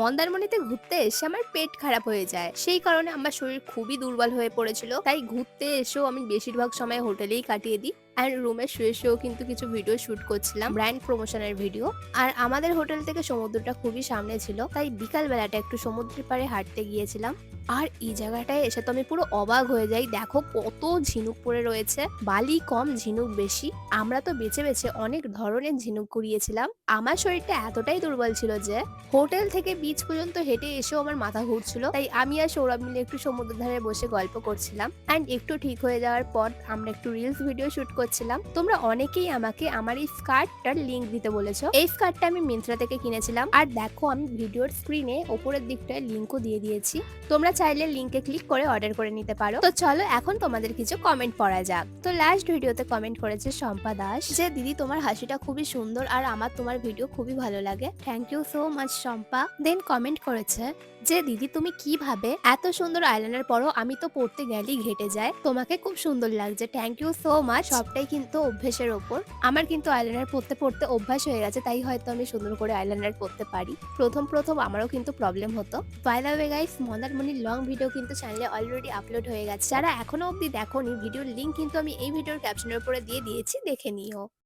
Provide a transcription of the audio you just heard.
মন্দারমণিতে ঘুরতে এসে আমার পেট খারাপ হয়ে যায়। সেই কারণে আমার শরীর খুবই দুর্বল হয়ে পড়েছিল। তাই ঘুরতে এসেও আমি বেশিরভাগ সময় হোটেলেই কাটিয়ে দিই। অ্যান্ড রুমে শুয়ে শুয়েও কিন্তু কিছু ভিডিও শুট করছিলাম, ব্র্যান্ড প্রমোশনের ভিডিও। আর আমাদের হোটেল থেকে সমুদ্রটা খুবই সামনে ছিল, তাই বিকালবেলাটা একটু সমুদ্রের পাড়ে হাঁটতে গিয়েছিলাম। আর এই জায়গাটায় এসে তো আমি পুরো অবাক হয়ে যাই। দেখো কত ঝিনুক পড়ে রয়েছে। বালি কম, ঝিনুক বেশি। আমরা তো বেছে বেছে অনেক ধরনের ঝিনুক কুড়িয়েছিলাম। আমার শরীরটা এতটাই দুর্বল ছিল যে হোটেল থেকে বিচ পর্যন্ত হেঁটে এসেও আমার মাথা ঘুরছিল। তাই আমি আর সৌরভ মিলে একটু সমুদ্র ধারে বসে গল্প করছিলাম। অ্যান্ড একটু ঠিক হয়ে যাওয়ার পর আমরা একটু রিলস ভিডিও শুট করছিলাম। তোমরা অনেকেই আমাকে আমার এই স্কার্টটার লিঙ্ক দিতে বলেছ। এই স্কার্টটা আমি মিন্ত্রা থেকে কিনেছিলাম। আর দেখো আমি ভিডিওর স্ক্রিনে ওপরের দিকটায় লিঙ্কও দিয়ে দিয়েছি। তোমরা চাইলে লিঙ্কে ক্লিক করে অর্ডার করে নিতে পারো। তো চলো এখন তোমাদের কিছু কমেন্ট পড়া যাক। তো লাস্ট ভিডিওতে কমেন্ট করেছে শম্পা দাস যে, দিদি, তোমার হাসিটা খুবই সুন্দর আর আমার, তোমার ভিডিও খুবই ভালো লাগে। Thank you so much Shampa. Then comment করেছে যে, দিদি, তুমি কীভাবে এত সুন্দর আইলাইনার পরো? আমি তো পড়তে গেলেই ঘেটে যায়। তোমাকে খুব সুন্দর লাগছে। থ্যাংক ইউ সো মাচ সবটাই কিন্তু অভ্যেসের ওপর। আমার কিন্তু আইলাইনার পড়তে পড়তে অভ্যাস হয়ে গেছে, তাই হয়তো আমি সুন্দর করে আইলাইনার পড়তে পারি। প্রথম প্রথম আমারও কিন্তু প্রবলেম হতো। ওয়ে গাইস মন্দারমণির লং ভিডিও কিন্তু চ্যানেলে অলরেডি আপলোড হয়ে গেছে। যারা এখনও অবধি দেখোনি ভিডিওর লিঙ্ক কিন্তু আমি এই ভিডিওর ক্যাপশনের উপরে দিয়ে দিয়েছি, দেখে নিও।